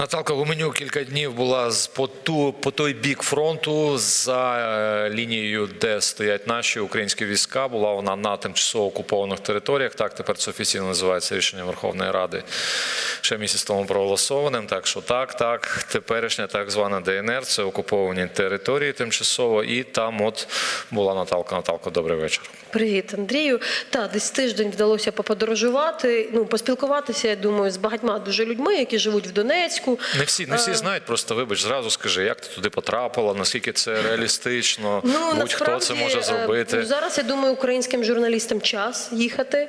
Наталка Гуменюк кілька днів була з по, ту, по той бік фронту за е, лінією, де стоять наші українські війська. Була вона на тимчасово окупованих територіях. Так тепер це офіційно називається рішення Верховної Ради ще місяць тому проголосованим. Так що так, так, теперішня так звана ДНР це окуповані території тимчасово, і там от була Наталка. Наталка, добрий вечір. Привіт, Андрію. Та десь тиждень вдалося поподорожувати. Ну поспілкуватися. Я думаю, з багатьма дуже людьми, які живуть в Донецьку. Не всі, не всі знають, просто вибач, зразу скажи, як ти туди потрапила, наскільки це реалістично, будь-хто це може е, зробити. ну, Зараз я думаю, українським журналістам час їхати,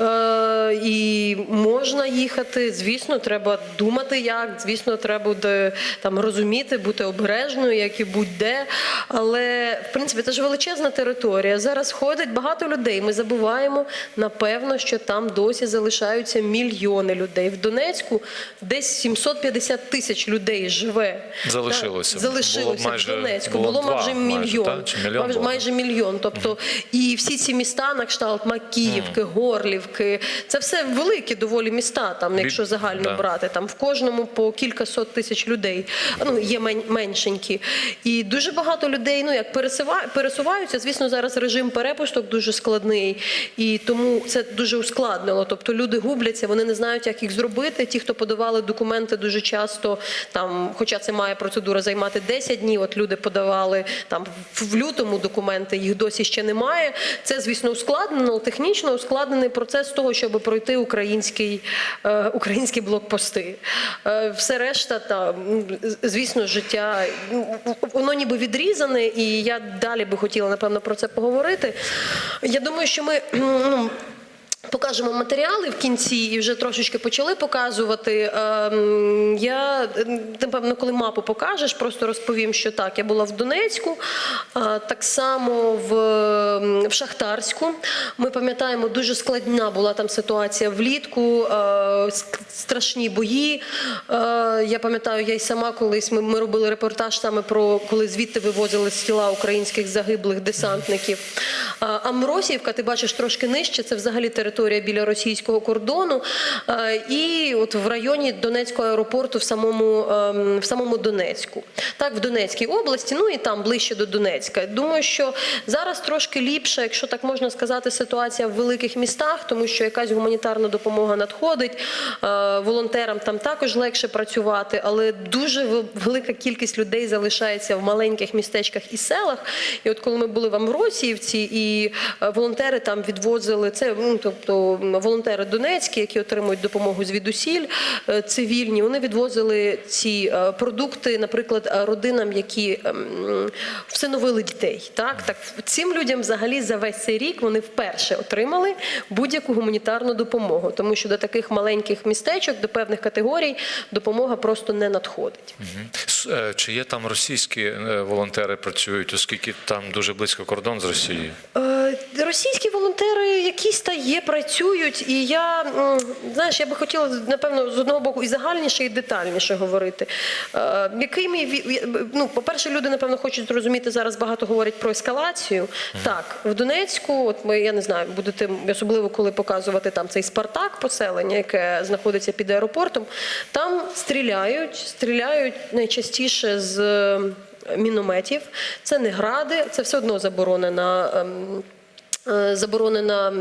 е, і можна їхати. Звісно, треба думати, як. Звісно, треба буде там розуміти, бути обережною, як і будь-де. Але в принципі це ж величезна територія. Зараз ходить багато людей. Ми забуваємо напевно, що там досі залишаються мільйони людей. В Донецьку десь 750 тисяч людей живе. Залишилося. Так, залишилося Було майже- в Донецьку. було Було, майже майже, мільйон. так? Чи мільйон майже, було? майже мільйон. Тобто, і всі ці міста на кшталт Макіївки, Горлівки, це все великі доволі міста, там, якщо загально да. брати. Там в кожному по кілька сот тисяч людей. Ну, є меншенькі. І дуже багато людей, ну як пересува- пересуваються. Звісно, зараз режим перепусток дуже складний, і тому це дуже ускладнило. Тобто люди губляться, вони не знають, як їх зробити. Ті, хто подавали документи дуже часто, там, хоча це має процедура займати 10 днів, от люди подавали там в лютому документи, їх досі ще немає. Це, звісно, ускладнено, технічно ускладнений процес того, щоб пройти український, е, українські блокпости. Е, все решта, та, звісно, життя, ну, воно ніби відрізане, і я далі би хотіла, напевно, про це поговорити. Я думаю, що ми. ну, Покажемо матеріали в кінці і вже трошечки почали показувати. Ем, Я напевно, коли мапу покажеш, просто розповім, що так. Я була в Донецьку, так само в, ем, в Шахтарську. Ми пам'ятаємо, дуже складна була там ситуація влітку, е, страшні бої. Е, Я пам'ятаю, я й сама колись ми, ми робили репортаж саме про коли звідти вивозили з тіла українських загиблих десантників. Амросіївка, ти бачиш трошки нижче, це взагалі територія біля російського кордону. Е, І от в районі Донецького аеропорту в самому, ем, в самому Донецьку. Так, в Донецькій області, ну і там ближче до Донецька. Думаю, що зараз трошки ліпше, якщо так можна сказати, ситуація в великих містах, тому що якась гуманітарна допомога надходить. Е, Волонтерам там також легше працювати, але дуже велика кількість людей залишається в маленьких містечках і селах. І от коли ми були в Амросіївці, і е, волонтери там відвозили це, ну тобто волонтери Донецькі, які отримують допомогу звідусіль, е, цивільні, вони відвозили ці е, продукти, наприклад, е, родинам, які ем, всиновили дітей. Так, так цим людям взагалі за весь цей рік вони вперше отримали будь-яку гуманітарну допомогу, тому що до таких маленьких містечок, до певних категорій допомога просто не надходить. Чи є там російські волонтери працюють, оскільки там дуже близько кордон з Росією? Російські волонтери якісь та є, працюють, і я знаєш, я би хотіла напевно з одного боку і загальніше, і детальніше говорити. Е, Якими ві- ну, по-перше, люди напевно хочуть зрозуміти зараз. Багато говорять про ескалацію. Так, в Донецьку, от ми я не знаю, будете особливо коли показувати там цей Спартак, поселення, яке знаходиться під аеропортом. Там стріляють, стріляють найчастіше з е, мінометів. Це не гради, це все одно заборонена. Е, Заборонена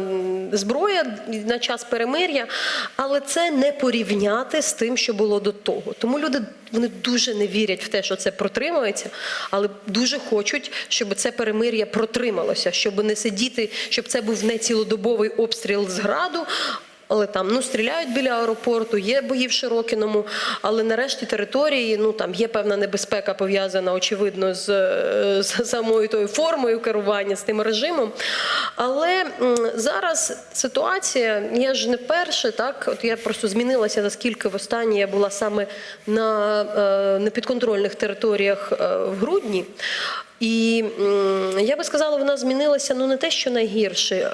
зброя на час перемир'я, але це не порівняти з тим, що було до того. Тому люди вони дуже не вірять в те, що це протримається, але дуже хочуть, щоб це перемир'я протрималося, щоб не сидіти, щоб це був не цілодобовий обстріл з граду. Але там ну стріляють біля аеропорту, є бої в Широкіному, але нарешті території ну там є певна небезпека пов'язана очевидно з, з самою тою формою керування з тим режимом. Але зараз ситуація, я ж не перше, так от я просто змінилася наскільки востаннє я була саме на е, непідконтрольних територіях е, в грудні. І я би сказала, вона змінилася ну не те, що найгірше.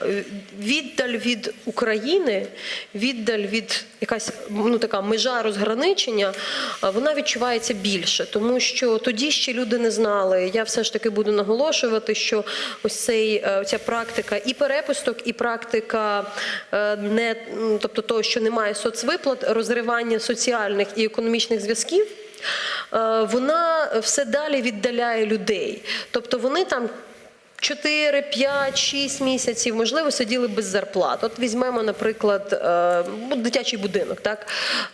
Віддаль від України, віддаль від якась ну така межа розграничення, вона відчувається більше, тому що тоді ще люди не знали. Я все ж таки буду наголошувати, що ось цей е, ця практика і перепусток, і практика е, не тобто того, що немає соцвиплат, розривання соціальних і економічних зв'язків. Е, Вона все далі віддаляє людей. Тобто вони там 4, 5, 6 місяців, можливо, сиділи без зарплат. От візьмемо, наприклад, е, ну, дитячий будинок. Так?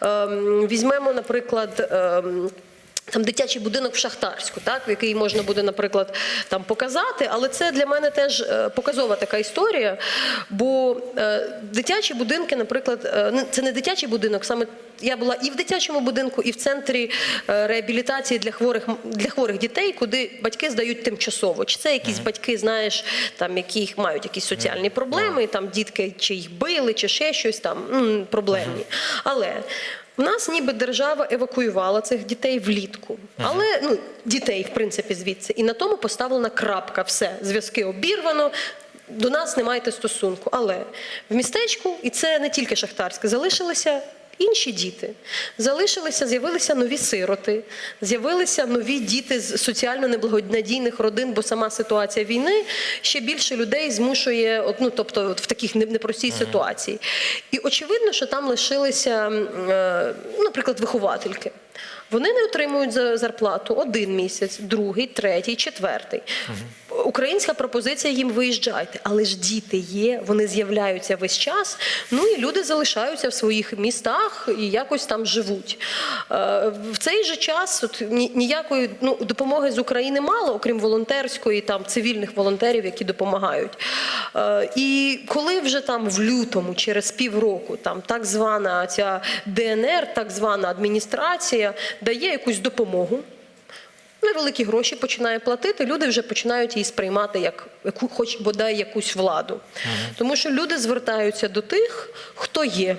Е, Візьмемо, наприклад. Там дитячий будинок в Шахтарську, так який можна буде, наприклад, там показати, але це для мене теж е, показова така історія. Бо е, дитячі будинки, наприклад, е, ну, це не дитячий будинок, саме я була і в дитячому будинку, і в центрі реабілітації для хворих для хворих дітей, куди батьки здають тимчасово. Чи це якісь батьки, знаєш, там які мають якісь соціальні проблеми, там дітки чи їх били, чи ще щось там проблемні. Але в нас ніби держава евакуювала цих дітей влітку, але ну дітей, в принципі, звідси, і на тому поставлена крапка. Все, зв'язки обірвано. До нас не маєте стосунку. Але в містечку, і це не тільки шахтарське, залишилися інші діти. Залишилися, з'явилися нові сироти, з'явилися нові діти з соціально неблагонадійних родин, бо сама ситуація війни ще більше людей змушує, ну, тобто от в таких не- непростій ситуації. І очевидно, що там лишилися, е, ну, наприклад, виховательки. Вони не отримують за- зарплату один місяць, другий, третій, четвертий. Українська пропозиція їм виїжджайте, але ж діти є, вони з'являються весь час. Ну і люди залишаються в своїх містах і якось там живуть. Е, В цей же час от, ніякої ну, допомоги з України мало, окрім волонтерської, там цивільних волонтерів, які допомагають. Е, І коли вже там в лютому, через півроку, там так звана ця ДНР, так звана адміністрація дає якусь допомогу. Невеликі гроші починає платити, люди вже починають її сприймати як яку, хоч бодай якусь владу. Тому що люди звертаються до тих, хто є.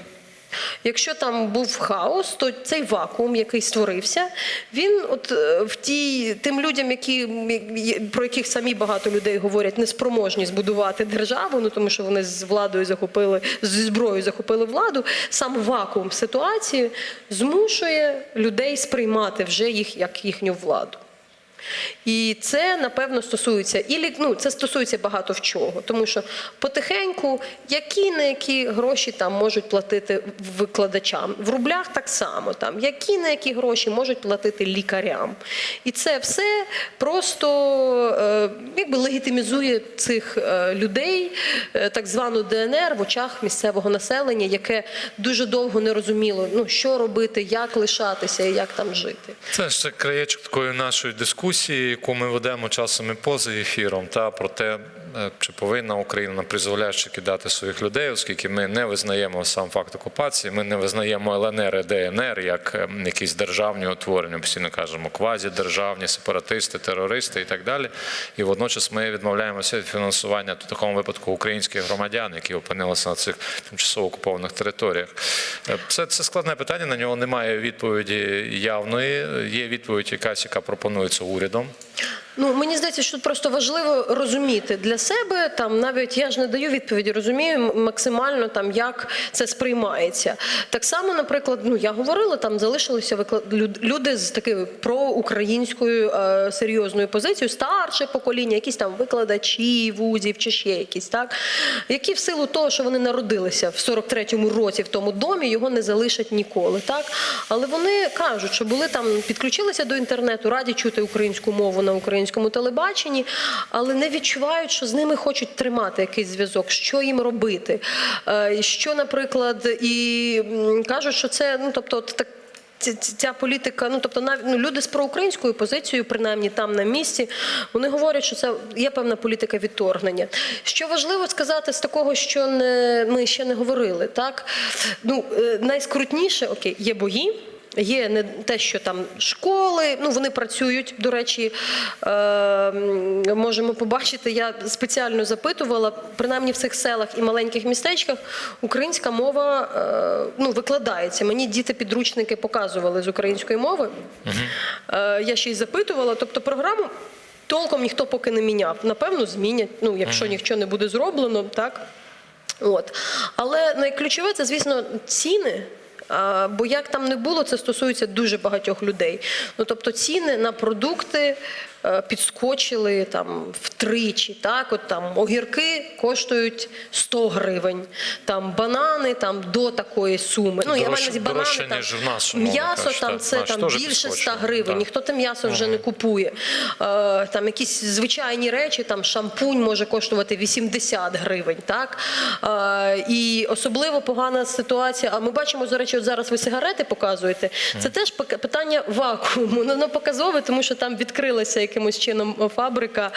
Якщо там був хаос, то цей вакуум, який створився, він от е, в тій тим людям, які про яких самі багато людей говорять, неспроможні збудувати державу, ну тому що вони з владою захопили зі зброєю захопили владу. Сам вакуум ситуації змушує людей сприймати вже їх як їхню владу. І це напевно стосується і ну, це стосується багато в чого, тому що потихеньку які на які гроші там можуть платити викладачам? В рублях так само, там. Які на які гроші можуть платити лікарям, і це все просто е, якби легітимізує цих е, людей, е, так звану ДНР в очах місцевого населення, яке дуже довго не розуміло, ну що робити, як лишатися і як там жити. Це ж краєчок такої нашої дискусії, яку ми ведемо часом і поза ефіром, та про те, чи повинна Україна на призволяще кидати своїх людей, оскільки ми не визнаємо сам факт окупації, ми не визнаємо ЛНР і ДНР як е, якісь державні утворення, постійно кажемо квазідержавні, сепаратисти, терористи і так далі. І водночас ми відмовляємося від фінансування в такому випадку українських громадян, які опинилися на цих тимчасово окупованих територіях. Е, Це, це складне питання, на нього немає відповіді явної. Є відповідь якась, яка пропонується урядом. Ну мені здається, що просто важливо розуміти для себе. Там навіть я ж не даю відповіді, розумію максимально там, як це сприймається. Так само, наприклад, ну я говорила, там залишилися викла- люд- люди з такою проукраїнською е, серйозною позицією, старше покоління, якісь там викладачі вузів чи ще якісь, так які в силу того, що вони народилися в 43-му році в тому домі, його не залишать ніколи. Так, але вони кажуть, що були там, підключилися до інтернету, раді чути українську мову на українському телебаченні, але не відчувають, що з ними хочуть тримати якийсь зв'язок, що їм робити. Е, Що, наприклад, і кажуть, що це ну тобто, так. Ця, політика, ну тобто навіть ну, люди з проукраїнською позицією, принаймні там на місці, вони говорять, що це є певна політика відторгнення. Що важливо сказати з такого, що не ми ще не говорили, так ну е, найскрутніше, окей, є бої. Є не те, що там школи, ну вони працюють. До речі, е, можемо побачити. Я спеціально запитувала, принаймні в цих селах і маленьких містечках українська мова е, ну, викладається. Мені діти підручники показували з української мови. Е, я ще й запитувала. Тобто програму толком ніхто поки не міняв. Напевно, змінять. Ну, якщо нічого не буде зроблено, так. От. Але найключове це, звісно, ціни. Бо як там не було, це стосується дуже багатьох людей. Ну тобто ціни на продукти підскочили там втричі. Так, от там огірки коштують 100 гривень, там банани там до такої суми. Ну я маю на банани, там, ніж в нас, м'ясо там це там більше 100 гривень. так. Ніхто те м'ясо вже не купує. Е, там якісь звичайні речі, там шампунь може коштувати 80 гривень. Так? Е, і особливо погана ситуація. А ми бачимо, до речі, от зараз ви сигарети показуєте. Це теж питання вакууму. Ну, Воно показове, тому що там відкрилася якимось чином фабрика,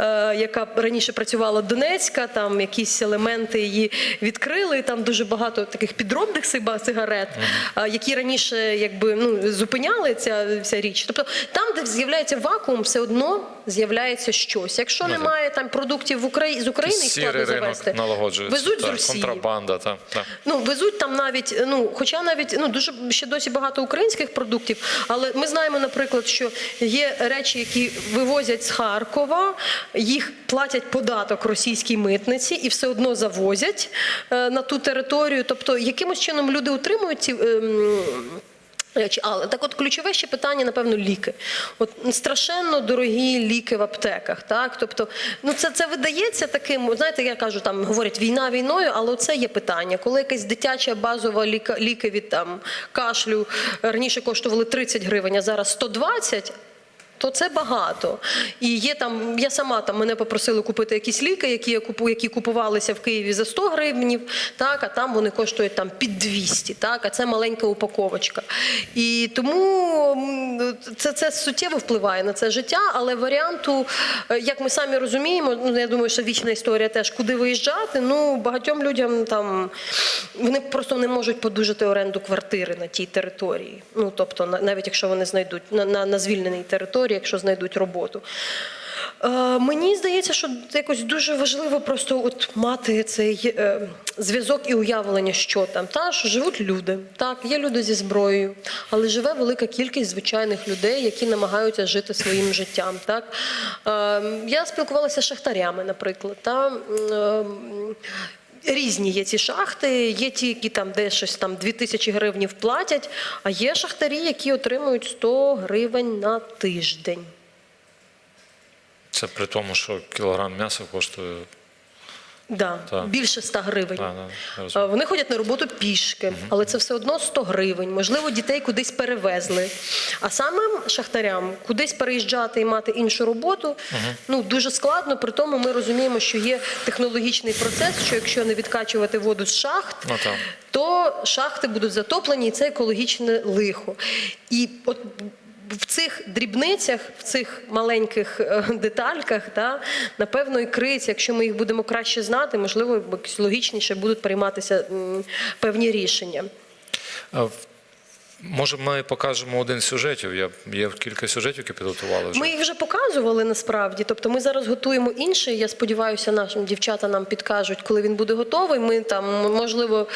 е, яка раніше працювала Донецька, там якісь елементи її відкрили. Там дуже багато таких підробних сигарет, е, які раніше якби ну зупиняли ця вся річ. Тобто там, де з'являється вакуум, все одно з'являється щось. Якщо Ну, немає там продуктів в Украї... з України, їх складно завести. Везуть з Росії. контрабанда. Так, так. Ну, везуть там навіть, ну, хоча навіть ну, дуже ще досі багато українських продуктів, але ми знаємо, наприклад, що є речі, які вивозять з Харкова, їх платять податок російській митниці і все одно завозять е, на ту територію. Тобто, якимось чином люди утримують ці. ем, Речі, але так от ключове ще питання, напевно, ліки. От страшенно дорогі ліки в аптеках. Так? Тобто, ну це, це видається таким, знаєте, я кажу, там говорять війна війною, але це є питання. Коли якась дитяча базова ліка, ліки від там кашлю раніше коштували 30 гривень, а зараз 120, то це багато. І є там, я сама там мене попросили купити якісь ліки, які я купу, які купувалися в Києві за 100 гривнів, так, а там вони коштують там під 200, так, а це маленька упаковочка. І тому це, це суттєво впливає на це життя, але варіанту, е, як ми самі розуміємо, ну я думаю, що вічна історія теж, куди виїжджати, ну багатьом людям там вони просто не можуть подужати оренду квартири на тій території. Ну тобто, на- навіть якщо вони знайдуть на, на, на звільненій території, якщо знайдуть роботу. Е, мені здається, що якось дуже важливо просто от мати цей е, зв'язок і уявлення, що там. Та що живуть люди, так є люди зі зброєю, але живе велика кількість звичайних людей, які намагаються жити своїм життям. Так е, я спілкувалася з шахтарями, наприклад. Та, е, Різні є ці шахти, є ті, які там де щось там 2000 гривень платять, а є шахтарі, які отримують 100 гривень на тиждень. Це при тому, що кілограм м'яса коштує. Да, Так. більше 100 гривень. Да, да, Вони ходять на роботу пішки, але це все одно 100 гривень. Можливо, дітей кудись перевезли. А самим шахтарям кудись переїжджати і мати іншу роботу ну дуже складно. При тому ми розуміємо, що є технологічний процес, що якщо не відкачувати воду з шахт, Ну, то шахти будуть затоплені, і це екологічне лихо. І от в цих дрібницях, в цих маленьких е, детальках, та, напевно, і криється, якщо ми їх будемо краще знати, можливо, якось логічніше будуть прийматися певні рішення. Може, ми покажемо один з сюжетів. Я є кілька сюжетів, які підготували вже. Ми їх вже показували насправді. Тобто ми зараз готуємо інший. Я сподіваюся, нашим дівчата нам підкажуть, коли він буде готовий. Ми там, можливо,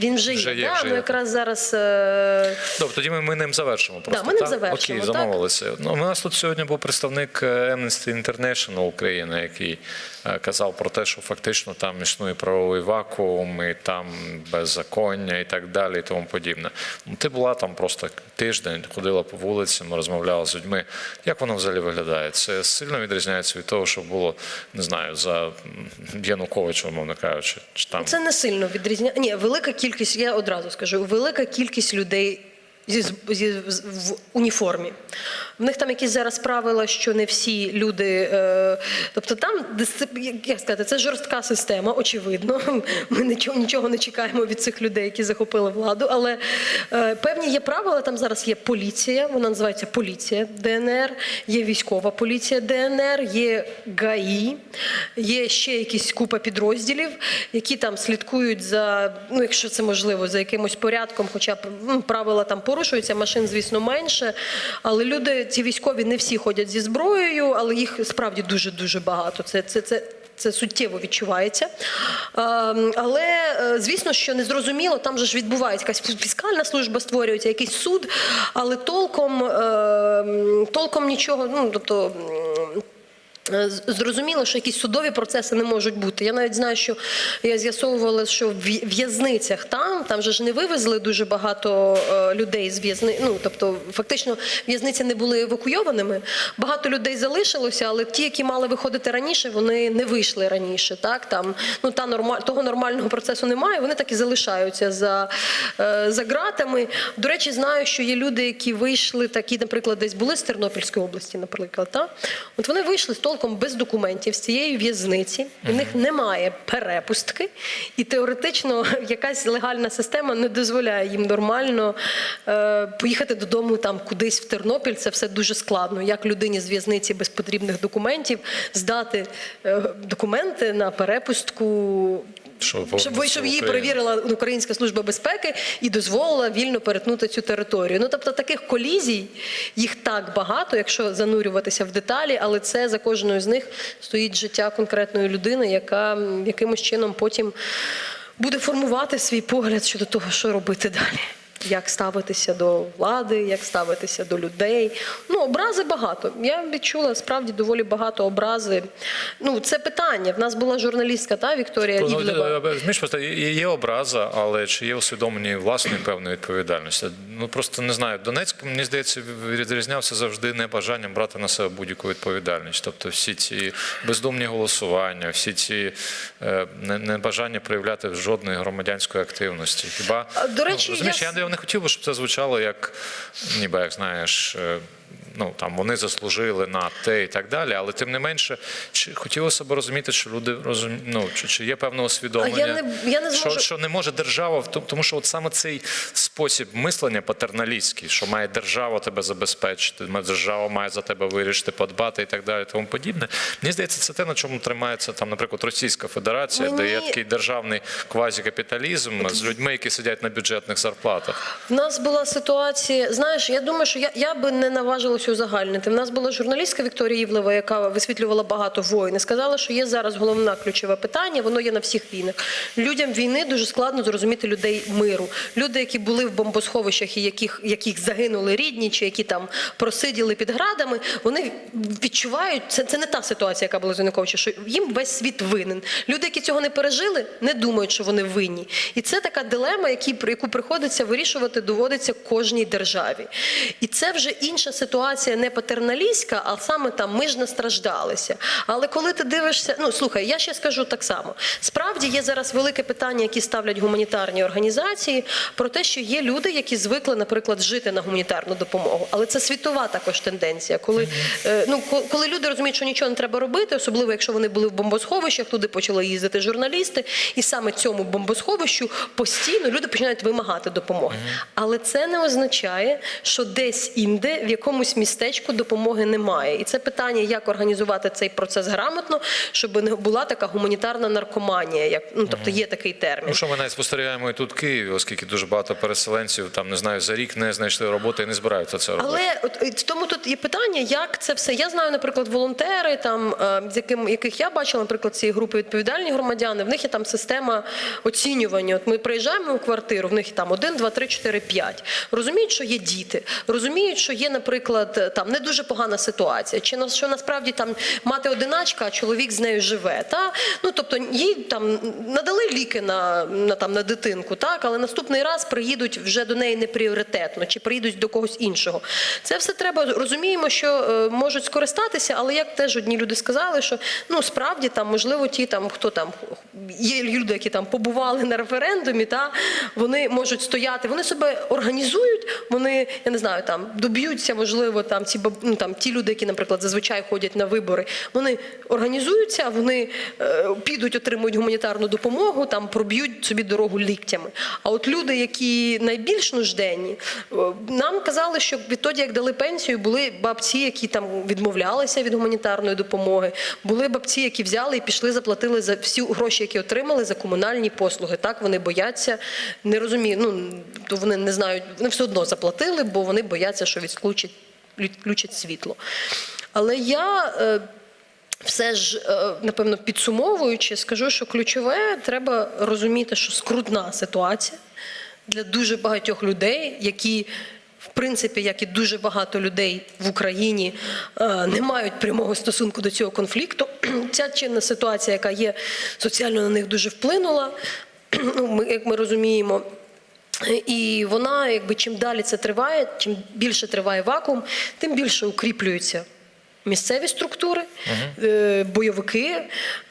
він вже, Вже є. є, да? вже ну, є. якраз зараз. е, Добре, тоді ми, ми ним завершимо. Просто, ми ним так? завершимо, Окей, так. замовилися. Ну, у нас тут сьогодні був представник е, Amnesty International України, який е, казав про те, що фактично там існує правовий вакуум, і там беззаконня і так далі, і тому подібне. Ну, Ти була там просто тиждень, ходила по вулиці, ми розмовляли з людьми. Як воно взагалі виглядає? Це сильно відрізняється від того, що було, не знаю, за м, Януковича, мовно кажучи. Чи там Це не сильно відрізняє. Ні, велика кількість, я одразу скажу, велика кількість людей зі, зі, в уніформі. В них там якісь зараз правила, що не всі люди. Е, тобто там як- сказати, це жорстка система, очевидно. Ми нічого, нічого не чекаємо від цих людей, які захопили владу. Але е, певні є правила. Там зараз є поліція, вона називається поліція ДНР, є військова поліція ДНР, є ГАІ, є ще якісь купа підрозділів, які там слідкують за, ну якщо це можливо, за якимось порядком, хоча б ну, правила там порушуються, машин, звісно, менше. Але люди, ці військові, не всі ходять зі зброєю, але їх справді дуже дуже багато. Це, це, це Це суттєво відчувається. Ем, Але е, звісно, що незрозуміло, там же ж відбувається якась фіскальна служба створюється, якийсь суд, але толком, ем, толком нічого, ну тобто. Е, Зрозуміло, що якісь судові процеси не можуть бути. Я навіть знаю, що я з'ясовувала, що в в'язницях там, там же ж не вивезли дуже багато е, людей з в'язниці. Ну тобто, фактично, в'язниці не були евакуйованими. Багато людей залишилося, але ті, які мали виходити раніше, вони не вийшли раніше. Так там ну та норма того нормального процесу немає. Вони так і залишаються за, е, за ґратами. До речі, знаю, що є люди, які вийшли, такі, наприклад, десь були з Тернопільської області, наприклад. Та? От вони вийшли з толком без документів з цієї в'язниці. У них немає перепустки, і теоретично якась легальна система не дозволяє їм нормально е, поїхати додому там кудись в Тернопіль. Це все дуже складно. Як людині з в'язниці без потрібних документів здати е, документи на перепустку. Щоб Щоб, щоб її перевірила Українська служба безпеки і дозволила вільно перетнути цю територію. Ну тобто таких колізій їх так багато, якщо занурюватися в деталі, але це за кожною з них стоїть життя конкретної людини, яка якимось чином потім буде формувати свій погляд щодо того, що робити далі. Як ставитися до влади, як ставитися до людей. Ну, образи багато. Я відчула справді доволі багато образи. Ну, це питання. В нас була журналістка, та Вікторія Ну, Івлева. е, просто є образа, але чи є усвідомлення власної певної відповідальності? Ну просто не знаю. Донецьк, мені здається, відрізнявся завжди небажанням брати на себе будь-яку відповідальність. Тобто всі ці бездумні голосування, всі ці е, небажання проявляти жодної громадянської активності. Хіба до речі, ну, розумієш, я я, не хотів би, щоб це звучало як ніби як знаєш. Ну там вони заслужили на те і так далі, але тим не менше, чи хотілося б розуміти, що люди розум... ну, чи, чи є певне усвідомлення, я не- я не що, зможу- що не може держава, тому- тому що от саме цей спосіб мислення патерналістський, що має держава тебе забезпечити, держава має за тебе вирішити, подбати і так далі, тому подібне. Мені здається, це те, на чому тримається там, наприклад, Російська Федерація, де є такий державний квазікапіталізм з людьми, які сидять на бюджетних зарплатах. В нас була ситуація. Знаєш, я думаю, що я, я би не наважилася узагальнити. В нас була журналістка Вікторія Євлева, яка висвітлювала багато воїн. Сказала, що є зараз головне ключове питання. Воно є на всіх війнах. Людям війни дуже складно зрозуміти людей миру. Люди, які були в бомбосховищах і яких, яких загинули рідні, чи які там просиділи під градами, вони відчувають це. Це не та ситуація, яка була з Януковича, що їм весь світ винен. Люди, які цього не пережили, не думають, що вони винні. І це така дилема, яку приходиться вирішувати, доводиться кожній державі. І це вже інша ситуація, не патерналістська, а саме там ми ж настраждалися. Але коли ти дивишся, ну слухай, я ще скажу так само. Справді є зараз велике питання, які ставлять гуманітарні організації, про те, що є люди, які звикли, наприклад, жити на гуманітарну допомогу. Але це світова також тенденція. Коли, е, ну, коли люди розуміють, що нічого не треба робити, особливо якщо вони були в бомбосховищах, туди почали їздити журналісти, і саме цьому бомбосховищу постійно люди починають вимагати допомоги. Але це не означає, що десь інде в якомусь містечку допомоги немає. І це питання, як організувати цей процес грамотно, щоб не була така гуманітарна наркоманія, як ну тобто є такий термін. Ну що ми навіть спостерігаємо і тут в Києві, оскільки дуже багато переселенців там не знаю за рік не знайшли роботи і не збираються це робити. Але от тому тут є питання, як це все. Я знаю, наприклад, волонтери, там е, з яким яких я бачила, наприклад, цієї групи відповідальні громадяни. В них є там система оцінювання. От ми приїжджаємо у квартиру, в них там 1, 2, 3, 4, 5. Розуміють, що є діти, розуміють, що є, наприклад, там не дуже погана ситуація, чи на що насправді там мати одиначка, а чоловік з нею живе. Та ну тобто їй там надали ліки на, на там на дитинку, так але наступний раз приїдуть вже до неї не пріоритетно, чи приїдуть до когось іншого. Це все треба розуміємо, що е, можуть скористатися, але як теж одні люди сказали, що ну справді там можливо ті там хто там є люди, які там побували на референдумі, та вони можуть стояти, вони себе організують, вони я не знаю, там доб'ються, можливо, там ці ну, там ті люди, які, наприклад, зазвичай ходять на вибори, вони організуються, вони е, підуть, отримують гуманітарну допомогу, там проб'ють собі дорогу ліктями. А от люди, які найбільш нужденні, е, нам казали, що відтоді, як дали пенсію, були бабці, які там відмовлялися від гуманітарної допомоги, були бабці, які взяли і пішли, заплатили за всі гроші, які отримали за комунальні послуги. Так вони бояться, не розуміють. Ну то вони не знають, вони все одно заплатили, бо вони бояться, що відключать відключать світло. Але я. е, все ж, е, напевно, підсумовуючи, скажу, що ключове треба розуміти, що скрутна ситуація для дуже багатьох людей, які. В принципі, як і дуже багато людей в Україні е, не мають прямого стосунку до цього конфлікту. Ця чинна ситуація, яка є соціально на них дуже вплинула. Ну, ми, як ми розуміємо, і вона, якби чим далі це триває, чим більше триває вакуум, тим більше укріплюються місцеві структури, е, бойовики,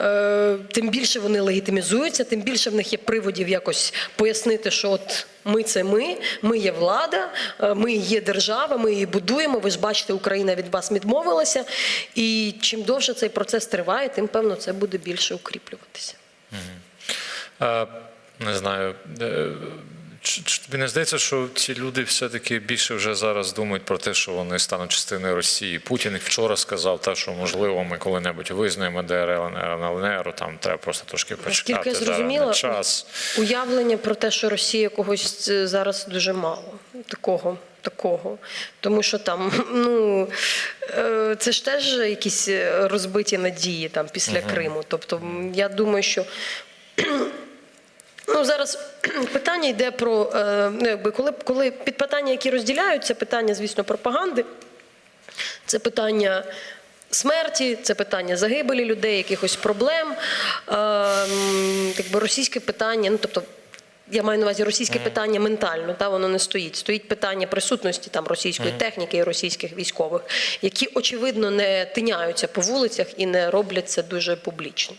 е, тим більше вони легітимізуються, тим більше в них є приводів якось пояснити, що от ми це ми, ми є влада, е, ми є держава, ми її будуємо. Ви ж бачите, Україна від вас відмовилася. І чим довше цей процес триває, тим певно це буде більше укріплюватися. Е, Не знаю. Тобі не здається, що ці люди все-таки більше вже зараз думають про те, що вони стануть частиною Росії. Путін вчора сказав, те, що можливо ми коли-небудь визнаємо ДР ЛНР, там треба просто трошки почекати. зрозуміла, час. уявлення про те, що Росія когось е, зараз дуже мало. Такого. Такого, тому що там ну е, це ж теж якісь е, розбиті надії там після Криму. Тобто, я думаю, що Ну, зараз питання йде про е, ну, якби коли, коли під питання, які розділяють, це питання, звісно, пропаганди, це питання смерті, це питання загибелі людей, якихось проблем. Е, якби російське питання, ну тобто. Я маю на увазі російське питання ментально, та воно не стоїть. Стоїть питання присутності там російської техніки і російських військових, які очевидно не тиняються по вулицях і не роблять це дуже публічно.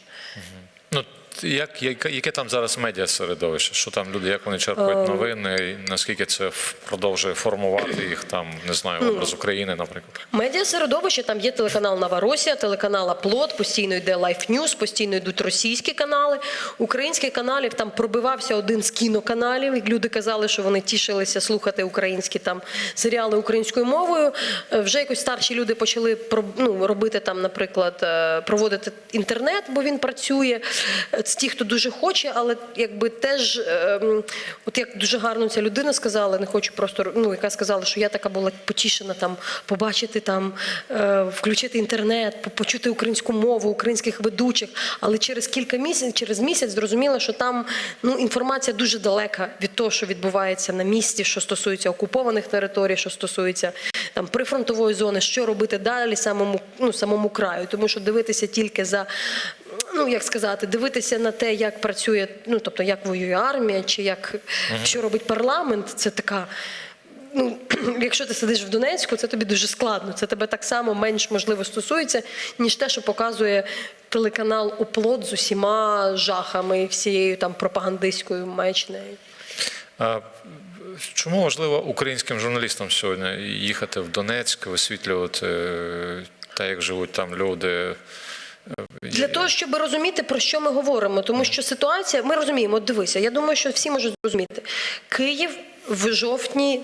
Як, яке, яке там зараз медіа середовище? Що там люди, як вони Е, черпають новини, і наскільки це продовжує формувати їх там, не знаю, Ну, образ України, наприклад? Медіа середовище там є телеканал Новоросія, телеканал Аплот, постійно йде Life News, постійно йдуть російські канали. Українських каналів там пробивався один з кіноканалів. І люди казали, що вони тішилися слухати українські там серіали українською мовою. Е, Вже якось старші люди почали ну, робити там, наприклад, е, проводити інтернет, бо він працює. Це ті, хто дуже хоче, але якби теж, е, от як дуже гарно ця людина сказала, не хочу просто ну, яка сказала, що я така була потішена там побачити там, е, включити інтернет, почути українську мову, українських ведучих. Але через кілька місяців, через місяць зрозуміла, що там ну, інформація дуже далека від того, що відбувається на місці, що стосується окупованих територій, що стосується там прифронтової зони, що робити далі самому, ну, самому краю. Тому що дивитися тільки за ну як сказати, дивитися на те, як працює, ну тобто як воює армія, чи як що робить парламент, це така. Ну, якщо ти сидиш в Донецьку, це тобі дуже складно. Це тебе так само менш можливо стосується, ніж те, що показує телеканал Оплот з усіма жахами і всією там пропагандистською маячнею. А чому важливо українським журналістам сьогодні їхати в Донецьк, висвітлювати е, те, як живуть там люди? Е, Для того, щоб розуміти, про що ми говоримо, тому що ситуація, ми розуміємо, дивися, я думаю, що всі можуть зрозуміти. Київ в жовтні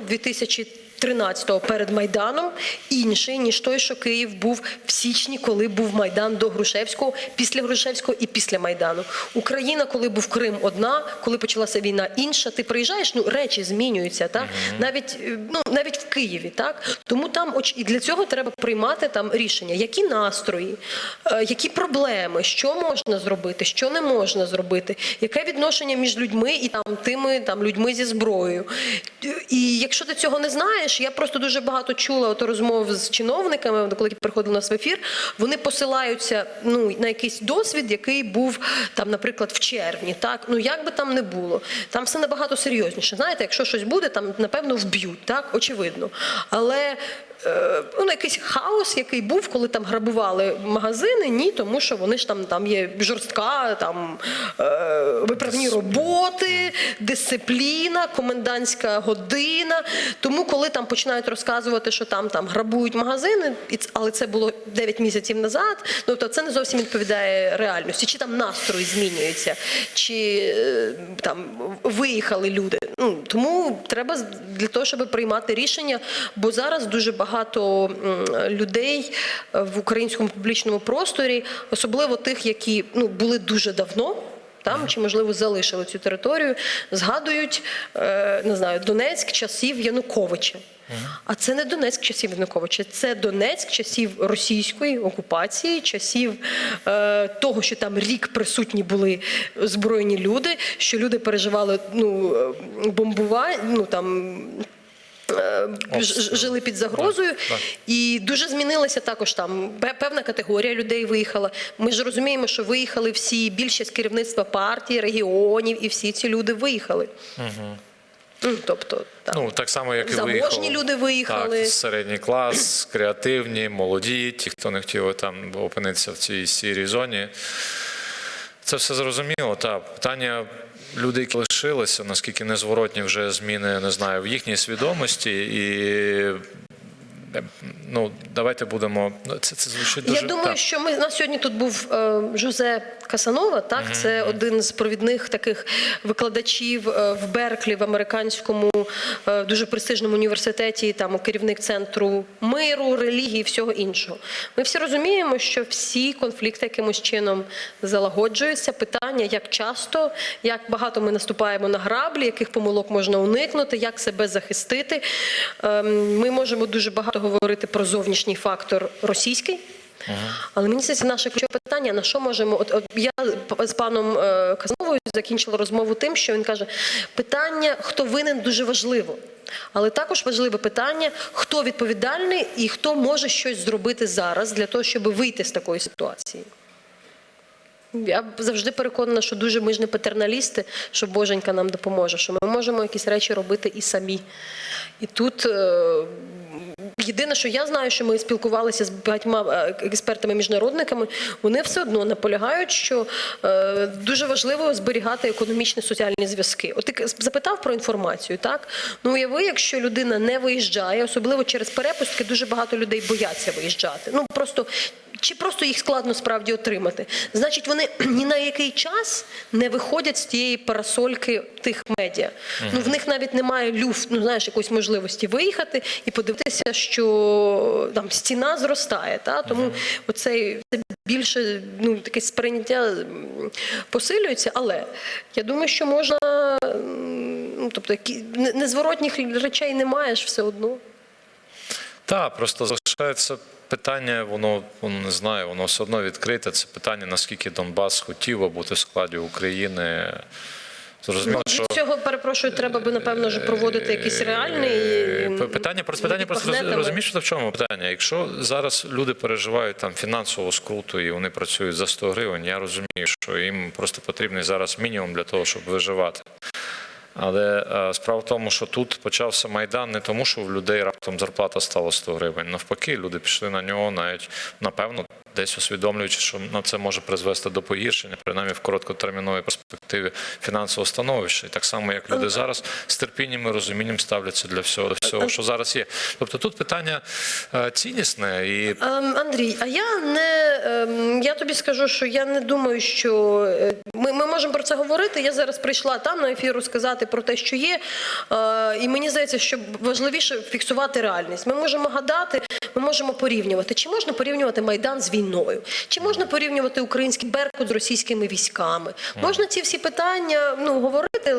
2013-го перед Майданом інший, ніж той, що Київ був в січні, коли був Майдан до Грушевського, після Грушевського і після Майдану. Україна, коли був Крим, одна, коли почалася війна, інша. Ти приїжджаєш, ну речі змінюються, так навіть е, ну навіть в Києві, так тому там оч- і для цього треба приймати там рішення, які настрої, е, які проблеми, що можна зробити, що не можна зробити, яке відношення між людьми і там тими там людьми зі зброєю. І якщо ти цього не знаєш, я просто дуже багато чула от розмов з чиновниками, коли приходили у нас в ефір. Вони посилаються ну на якийсь досвід, який був там, наприклад, в червні. Так ну як би там не було, там все набагато серйозніше. Знаєте, якщо щось буде, там напевно вб'ють, так очевидно. Але ну, якийсь хаос, який був, коли там грабували магазини, ні, тому що вони ж там, там є жорстка, там е, виправні роботи, дисципліна, комендантська година. Тому, коли там починають розказувати, що там, там грабують магазини, але це було 9 місяців назад, ну, тобто це не зовсім відповідає реальності. Чи там настрої змінюються, чи е, там виїхали люди. Ну, тому треба для того, щоб приймати рішення, бо зараз дуже багато м, людей е, в українському публічному просторі, особливо тих, які ну, були дуже давно. там чи можливо залишили цю територію, згадують е, не знаю Донецьк часів Януковича. А це не Донецьк часів Януковича, це Донецьк часів російської окупації, часів е, того, що там рік присутні були збройні люди, що люди переживали ну, е, бомбування, ну там. Жили під загрозою, Так, так. і дуже змінилася також там певна категорія людей виїхала. Ми ж розуміємо, що виїхали всі більшість керівництва партії, регіонів, і всі ці люди виїхали. Ну, тобто, там, Ну, так само, як і Заможні виїхали. люди виїхали. Так, середній клас, креативні, молоді, ті, хто не хотів там опинитися в цій сірій зоні. Це все зрозуміло. Та питання людей, які лишилися, наскільки незворотні вже зміни, не знаю, в їхній свідомості і. Ну, давайте будемо. ну, Це, це звучить дуже Я думаю, так. що ми на сьогодні тут був е, Жозе Касанова. Так, це один з провідних таких викладачів е, в Берклі в американському е, дуже престижному університеті. Там керівник центру миру, релігії, всього іншого. Ми всі розуміємо, що всі конфлікти якимось чином залагоджуються. Питання, як часто, як багато ми наступаємо на граблі, яких помилок можна уникнути, як себе захистити. Ем, Ми можемо дуже багато говорити про зовнішній фактор російський. Але мені здається, наше ключове питання, на що можемо. От, от я з паном е, Казановою закінчила розмову тим, що він каже: питання, хто винен, дуже важливо. Але також важливе питання, хто відповідальний і хто може щось зробити зараз для того, щоб вийти з такої ситуації. Я завжди переконана, що дуже ми ж не патерналісти, що Боженька нам допоможе, що ми можемо якісь речі робити і самі. І тут е, єдине, що я знаю, що ми спілкувалися з багатьма е, експертами-міжнародниками, вони все одно наполягають, що е, дуже важливо зберігати економічні соціальні зв'язки. От ти запитав про інформацію, так? Ну уяви, якщо людина не виїжджає, особливо через перепустки, дуже багато людей бояться виїжджати. Ну просто чи просто їх складно справді отримати. Значить, вони ні на який час не виходять з тієї парасольки тих медіа. Ну в них навіть немає люфт, ну знаєш, якоїсь можливості виїхати і подивитися, що там стіна зростає. Та? Тому оцей це більше ну, таке сприйняття посилюється, але я думаю, що можна. Ну, тобто, незворотніх речей немає ж все одно. Так, просто залишається питання, воно, воно не знаю, воно все одно відкрите. Це питання, наскільки Донбас хотів би бути в складі України. Зрозуміло, що Від цього перепрошую, треба би напевно ж проводити якийсь реальний Е, питання просто питання просто розумієш, що в чому питання? Якщо зараз люди переживають там фінансову скруту і вони працюють за 100 гривень, я розумію, що їм просто потрібний зараз мінімум для того, щоб виживати. Але е, справа в тому, що тут почався майдан не тому, що в людей раптом зарплата стала 100 гривень. Навпаки, люди пішли на нього навіть напевно. Десь усвідомлюючи, що на це може призвести до погіршення, принаймні в короткотерміновій перспективі фінансового становища. І так само, як люди зараз з терпінням і розумінням ставляться для всього, до всього, що зараз є. Тобто тут питання е, ціннісне і Ем, Андрій, а я не ем, я тобі скажу, що я не думаю, що е, ми, ми можемо про це говорити. Я зараз прийшла там на ефір розказати про те, що є. Е, і мені здається, що важливіше фіксувати реальність. Ми можемо гадати, ми можемо порівнювати. Чи можна порівнювати майдан з війною? Чи можна порівнювати український беркут з російськими військами? Можна ці всі питання ну говорити.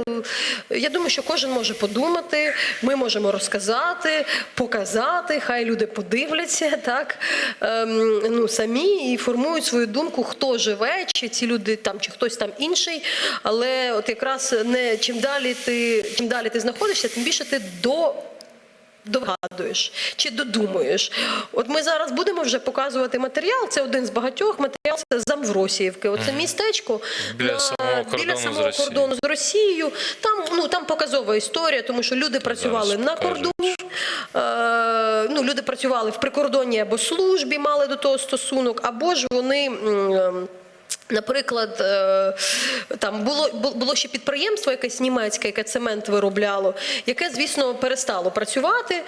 Я думаю, що кожен може подумати. Ми можемо розказати, показати. Хай люди подивляться, так ем, ну самі і формують свою думку, хто живе, чи ці люди там, чи хтось там інший. Але от якраз не чим далі ти чим далі ти знаходишся, тим більше ти до. Догадуєш чи додумуєш. От ми зараз будемо вже показувати матеріал. Це один з багатьох матеріал це з Амвросіївки. Оце містечко Біля самого кордону біля з самого Росією. кордону з Росією. Там ну там показова історія, тому що люди працювали на кордоні. Е, ну, люди працювали в прикордонній або службі, мали до того стосунок, або ж вони. м, Наприклад, е, там було було ще підприємство, якесь німецьке, яке цемент виробляло, яке, звісно, перестало працювати.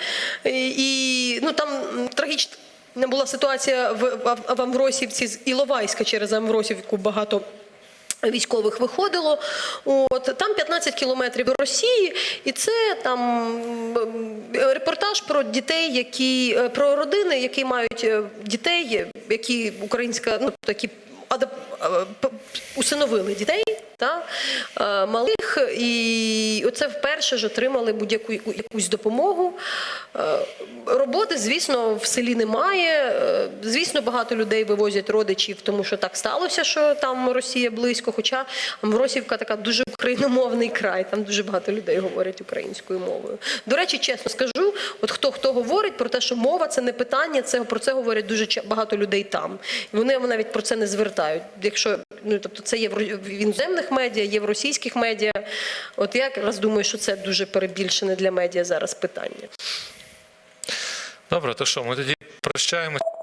І, ну там трагічна була ситуація в, в, Амвросівці з Іловайська через Амвросівку багато. Військових виходило, от там 15 кілометрів Росії, і це там репортаж про дітей, які е, про родини, які мають е, дітей, які українська, ну такі усиновили дітей та, е, малих, і оце вперше ж отримали будь-яку якусь допомогу. Е, Роботи, звісно, в селі немає. Е, Звісно, багато людей вивозять родичів, тому що так сталося, що там Росія близько. Хоча Моросівка така дуже україномовний край, там дуже багато людей говорять українською мовою. До речі, чесно скажу, от хто хто говорить про те, що мова це не питання, це про це говорять дуже багато людей там. Вони навіть про це не звертають. Якщо ну тобто це є в в іноземних медіа, є в російських медіа. От я якраз думаю, що це дуже перебільшене для медіа зараз питання. Добре, то що, ми тоді прощаємося.